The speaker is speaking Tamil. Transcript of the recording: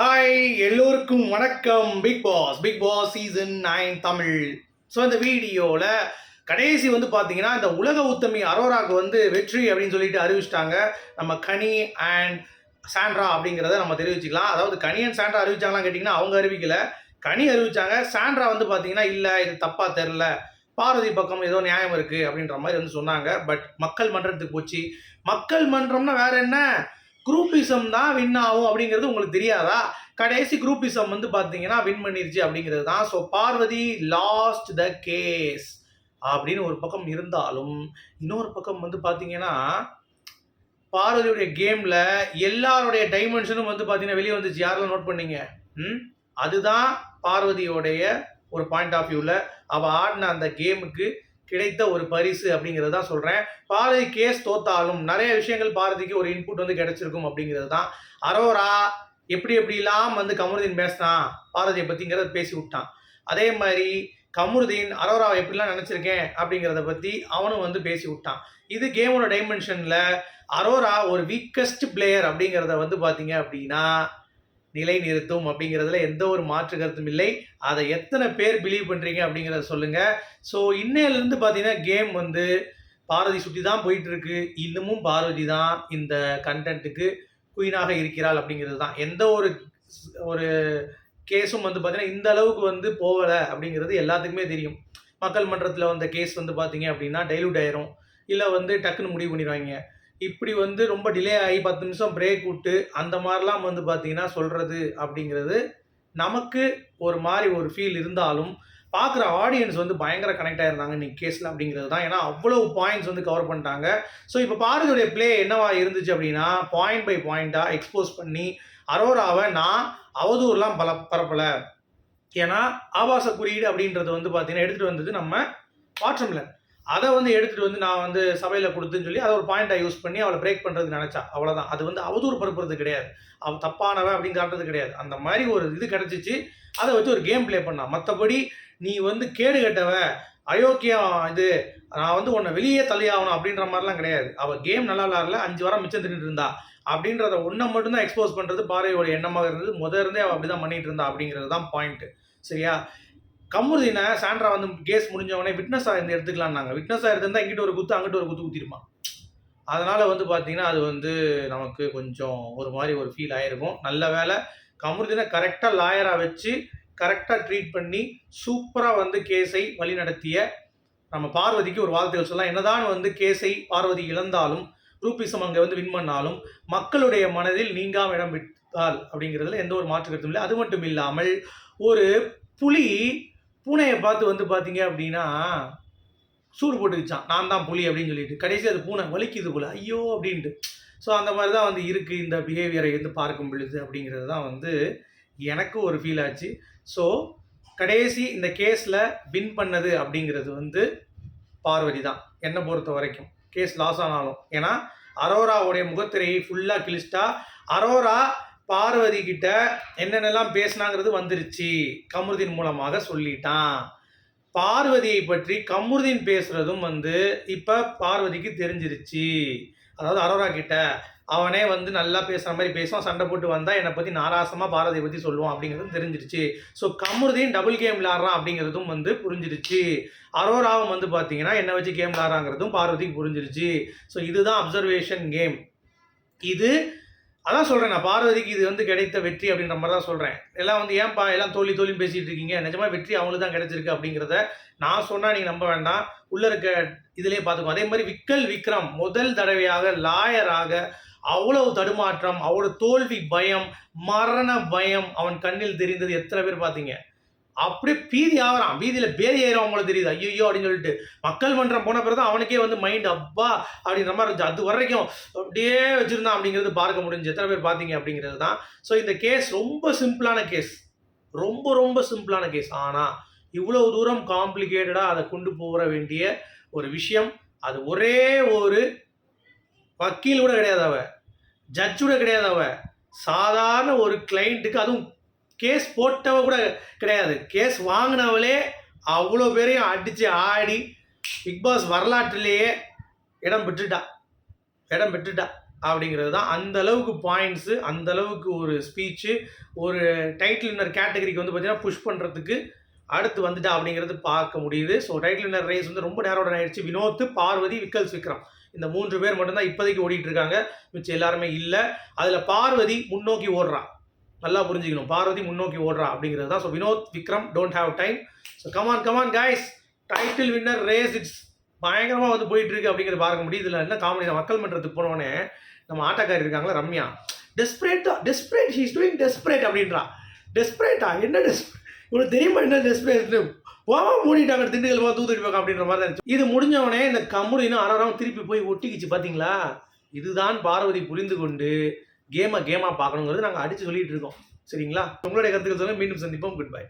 ஹாய் எல்லோருக்கும் வணக்கம். Bigg Boss Bigg Boss season nine Tamil. So இந்த வீடியோவில் கடைசி வந்து பார்த்தீங்கன்னா இந்த உலக உத்தமி அரோராக்கு வந்து வெற்றி அப்படின்னு சொல்லிட்டு அறிவிச்சிட்டாங்க. நம்ம கனி அண்ட் சாண்ட்ரா அப்படிங்கிறத நம்ம தெரிவிச்சுக்கலாம். அதாவது கனி அண்ட் சாண்ட்ரா அறிவிச்சாங்களாம் கேட்டிங்கன்னா அவங்க அறிவிக்கல. கனி அறிவிச்சாங்க. சாண்ட்ரா வந்து பார்த்தீங்கன்னா இல்லை இது தப்பாக தெரில பார்வதி பக்கம் ஏதோ நியாயம் இருக்குது அப்படின்ற மாதிரி வந்து சொன்னாங்க. பட் மக்கள் மன்றத்துக்கு போச்சு. மக்கள் மன்றம்னா வேற என்ன? குரூப்பிசம் தான் வின் ஆகும் அப்படிங்கிறது உங்களுக்கு தெரியாதா? கடைசி குரூப்பிசம் வந்து பார்த்தீங்கன்னா வின் பண்ணிருச்சு அப்படிங்கிறது தான். So Parvathi lost the case அப்படின்னு ஒரு பக்கம் இருந்தாலும் இன்னொரு பக்கம் வந்து பார்த்தீங்கன்னா பார்வதியுடைய கேமில் எல்லாருடைய டைமென்ஷனும் வந்து பார்த்தீங்கன்னா வெளியே வந்துச்சு. யாரெல்லாம் நோட் பண்ணீங்க? ம்? அதுதான் பார்வதியோடைய ஒரு பாயிண்ட் ஆஃப் வியூவில் அவள் ஆடின அந்த கேமுக்கு கிடைத்த ஒரு பரிசு அப்படிங்கிறது தான் சொல்கிறேன் பாரதி கேஸ் தோத்தாலும் நிறைய விஷயங்கள் பாரதிக்கு ஒரு இன்புட் வந்து கிடைச்சிருக்கும் அப்படிங்கிறது தான். அரோரா எப்படி எப்படிலாம் வந்து கமருதீன் பேசினான் பாரதியை பற்றிங்கிறத பேசி விட்டான். அதே மாதிரி கமருதீன் அரோராவை எப்படிலாம் நினச்சிருக்கேன் அப்படிங்கிறத பற்றி அவனும் வந்து பேசி விட்டான். இது கேமோட டைமென்ஷனில் அரோரா ஒரு வீக்கஸ்ட் பிளேயர் அப்படிங்கிறத வந்து பார்த்தீங்க அப்படின்னா நிலை நிறுத்தும் அப்படிங்கிறதுல எந்த ஒரு மாற்று கருத்தும் இல்லை. அதை எத்தனை பேர் பிலீவ் பண்ணுறீங்க அப்படிங்கிறத சொல்லுங்கள் ஸோ இன்னையிலேருந்து பார்த்தீங்கன்னா கேம் வந்து பாரதி சுற்றி தான் போயிட்டு இருக்கு இன்னமும் பாரதி தான் இந்த கண்டென்ட்டுக்கு குயினாக இருக்கிறாள் அப்படிங்கிறது தான். எந்த ஒரு ஒரு கேஸும் வந்து பார்த்தீங்கன்னா இந்த அளவுக்கு வந்து போகலை அப்படிங்கிறது எல்லாத்துக்குமே தெரியும். மக்கள் மன்றத்தில் வந்த கேஸ் வந்து பார்த்தீங்க அப்படின்னா டைலூட் ஆயிரும். இல்லை வந்து டக்குன்னு முடிவு பண்ணிடுவாங்க. இப்படி வந்து ரொம்ப டிலே ஆகி பத்து நிமிஷம் பிரேக் விட்டு அந்த மாதிரிலாம் வந்து பார்த்தீங்கன்னா சொல்கிறது அப்படிங்கிறது நமக்கு ஒரு மாதிரி ஒரு ஃபீல் இருந்தாலும் பார்க்குற ஆடியன்ஸ் வந்து பயங்கர கனெக்ட் ஆயிருந்தாங்க இன்னைக்கு கேஸில் அப்படிங்கிறது தான். ஏன்னா அவ்வளோ பாயிண்ட்ஸ் வந்து கவர் பண்ணிட்டாங்க. ஸோ இப்போ பாரதியுடைய ப்ளே என்னவா இருந்துச்சு அப்படின்னா பாயிண்ட் பை பாயிண்ட்டாக எக்ஸ்போஸ் பண்ணி அரோராவை நான் அவதூறுலாம் பல பரப்பலை. ஏன்னா ஆபாச குறியீடு அப்படின்றது வந்து பார்த்தீங்கன்னா எடுத்துகிட்டு வந்தது நம்ம வாட்ஸ்அப்பில் அதை வந்து எடுத்துகிட்டு வந்து நான் வந்து சபையில் கொடுத்துன்னு சொல்லி அதை ஒரு பாயிண்ட்டாக யூஸ் பண்ணி அவளை பிரேக் பண்ணுறது நினச்சா அவ்வளோதான் அது வந்து அவதூறு பரப்புறது கிடையாது. அவள் தப்பானவ அப்படின்னு காட்டுறது கிடையாது. அந்த மாதிரி ஒரு இது கிடச்சிச்சு. அதை வச்சு ஒரு கேம் ப்ளே பண்ணான் மற்றபடி நீ வந்து கேடு கட்டவ அயோக்கியம் இது நான் வந்து உன்னை வெளியே தள்ளியாகணும் அப்படின்ற மாதிரிலாம் கிடையாது. அவள் கேம் நல்லா விளாட்ல அஞ்சு வாரம் மிச்சம் தின்னுட்டு இருந்தா. அப்படின்றத ஒன்றை மட்டும்தான் எக்ஸ்போஸ் பண்ணுறது பாறையோட எண்ணமாக இருந்தது. முத இருந்தே அவள் அப்படி தான் பண்ணிகிட்டு இருந்தா அப்படிங்கிறது தான் பாயிண்ட்டு சரியா? கமுருதினை சாண்ட்ரா வந்து கேஸ் முடிஞ்சவொடனே விட்னஸாக இருந்து எடுத்துக்கலாம்னாங்க விட்னஸாக எடுத்திருந்தா இங்கிட்ட ஒரு குத்து அங்கிட்ட ஒரு குத்து குத்திருப்பான். அதனால் வந்து பார்த்தீங்கன்னா அது வந்து நமக்கு கொஞ்சம் ஒரு மாதிரி ஒரு ஃபீல் ஆகிருக்கும் நல்ல வேலை கமுருதினை கரெக்டாக லாயராக வச்சு கரெக்டாக ட்ரீட் பண்ணி சூப்பராக வந்து கேஸை வழிநடத்திய நம்ம பார்வதிக்கு ஒரு வாழ்த்துக்கள் சொல்லலாம். என்னதான் வந்து கேஸை பார்வதி இழந்தாலும் ரூபிசம் அங்கே வந்து வின் பண்ணாலும் மக்களுடைய மனதில் நீங்காம இடம் விட்டால் அப்படிங்கிறதுல எந்த ஒரு மாற்று கருத்தும் இல்லை. அது மட்டும் இல்லாமல் ஒரு புலி பூனையை பார்த்து வந்து பார்த்தீங்க அப்படின்னா சூடு போட்டுக்கிச்சான். நான் தான் புலி அப்படின்னு சொல்லிட்டு. கடைசி அது பூனை வலிக்குது போல. ஐயோ அப்படின்ட்டு. ஸோ அந்த மாதிரி தான் வந்து இருக்குது இந்த பிஹேவியரை வந்து பார்க்கும் பொழுது அப்படிங்கிறது தான் வந்து எனக்கு ஒரு ஃபீல் ஆச்சு. ஸோ கடைசி இந்த கேஸில் வின் பண்ணது அப்படிங்கிறது வந்து பார்வதி தான். என்னை பொறுத்த வரைக்கும். கேஸ் லாஸ் ஆனாலும். ஏன்னா அரோராவுடைய முகத்திரையை ஃபுல்லாக கிழிச்சிட்டா அரோரா பார்வதி கிட்ட என்னென்னலாம் பேசினாங்கிறது வந்துருச்சு. கமருதீன் மூலமாக சொல்லிட்டான். பார்வதியை பற்றி கமருதீன் பேசுறதும் வந்து இப்போ பார்வதிக்கு தெரிஞ்சிருச்சு. அதாவது அரோரா கிட்ட அவனே வந்து நல்லா பேசுகிற மாதிரி பேசுவான். சண்டை போட்டு வந்தால் என்னை பற்றி நாராசமாக பாரதியை பற்றி சொல்லுவான் அப்படிங்கிறதும் தெரிஞ்சிருச்சு. ஸோ கமருதீன் டபுள் கேம் விளாட்றான் அப்படிங்கிறதும் வந்து புரிஞ்சிருச்சு. அரோராவும் வந்து பார்த்தீங்கன்னா என்னை வச்சு கேம் விளாட்றாங்கிறதும் பார்வதிக்கு புரிஞ்சிருச்சு. ஸோ இதுதான் அப்சர்வேஷன் கேம் இது அதான் சொல்கிறேன் நான் பார்வதிக்கு இது வந்து கிடைத்த வெற்றி அப்படின்ற மாதிரி தான் சொல்கிறேன் எல்லாம் வந்து ஏன்பா எல்லாம் தோல்வி தோல்வின்னு பேசிகிட்டு இருக்கீங்க. நிஜமாக வெற்றி அவங்களுக்கு தான் கிடைச்சிருக்கு அப்படிங்கிறத நான் சொன்னால் நீங்கள் நம்ப வேண்டாம். உள்ளே இருக்க இதிலே பார்த்துக்கோ. அதே மாதிரி விக்கல் விக்ரம் முதல் தடவையாக லாயராக அவ்வளவு தடுமாற்றம் அவ்வளோ தோல்வி பயம் மரண பயம் அவன் கண்ணில் தெரிந்தது எத்தனை பேர் பார்த்தீங்க? அப்படியே பீதி ஆகிறான். பீதியில் பேதி ஆயிரும் அவங்களுக்கு தெரியுது. ஐயோ அப்படின்னு சொல்லிட்டு. மக்கள் மன்றம் போன பிறகு தான் அவனுக்கே வந்து மைண்ட் அப்பா அப்படின்ற மாதிரி இருந்துச்சு. அது வரைக்கும் அப்படியே வச்சுருந்தான் அப்படிங்கிறது பார்க்க முடிஞ்சு. எத்தனை பேர் பார்த்தீங்க அப்படிங்கிறது தான். ஸோ இந்த கேஸ் ரொம்ப சிம்பிளான கேஸ் ரொம்ப ரொம்ப சிம்பிளான கேஸ் ஆனால் இவ்வளோ தூரம் காம்ப்ளிகேட்டடாக அதை கொண்டு போகிற வேண்டிய ஒரு விஷயம். அது ஒரே ஒரு வக்கீல் கூட கிடையாது அவ ஜட்ஜ் கூட கிடையாது அவ சாதாரண ஒரு கிளைண்ட்டுக்கு அதுவும் கேஸ் போட்டவ கூட கிடையாது. கேஸ் வாங்கினவளே அவ்வளோ பேரையும் அடித்து ஆடி பிக் பாஸ் வரலாற்றிலேயே இடம் பெற்றுட்டா. இடம் பெற்றுட்டா அப்படிங்கிறது தான் அந்த அளவுக்கு பாயிண்ட்ஸு அந்த அளவுக்கு ஒரு ஸ்பீச்சு ஒரு டைட்டில் இன்னர் கேட்டகரிக்கு வந்து பார்த்தீங்கன்னா புஷ் பண்ணுறதுக்கு அடுத்து வந்துட்டா அப்படிங்கிறது பார்க்க முடியுது. ஸோ டைட்டில் வின்னர் ரேஸ் வந்து ரொம்ப நேரோட ஆயிடுச்சு. வினோத் பார்வதி விக்கல்ஸ் விக்ரம். இந்த மூன்று பேர் மட்டும்தான் இப்போதைக்கு ஓடிட்டு இருக்காங்க. மிச்சம் எல்லாருமே இல்லை. அதில் பார்வதி முன்னோக்கி ஓடுறா. நல்லா புரிஞ்சுக்கணும். பார்வதி முன்னோக்கி ஓடுறா அப்படிங்கிறது தான். So Vinoth Vikram don't have time so come on come on guys title winner race it's பயங்கரமாக வந்து போயிட்டு இருக்கு அப்படிங்கிறது பார்க்க முடியுது. இதில் என்ன காமெடி மக்கள் மன்றத்துக்கு போனோடனே நம்ம ஆட்டக்காரி இருக்காங்களா ரம்யா? டெஸ்பரேட்டா டெஸ்பரேட் ஹீஸ் டூயிங் டெஸ்பரேட் அப்படின்றா. டெஸ்பரேட்டா என்ன டெஸ் இவ்வளோ தெரியுமா என்ன டெஸ்பரேட் போவா மூடிட்டாங்க திண்டுக்கல் போக தூத்துட்டு போக அப்படின்ற மாதிரி தான் இருந்துச்சு. இது முடிஞ்சவனே இந்த கம்முடின்னு அறவரம் திருப்பி போய் ஒட்டிக்கிச்சு பார்த்தீங்களா இதுதான் பார்வதி புரிந்து கொண்டு கேமை கேமாக பார்க்கணுங்கிறது நாங்கள் அடித்து சொல்லிகிட்டு இருக்கோம். சரிங்களா? உங்களுடைய கருத்துக்கள் சொல்ல மீண்டும் சந்திப்போம். Good bye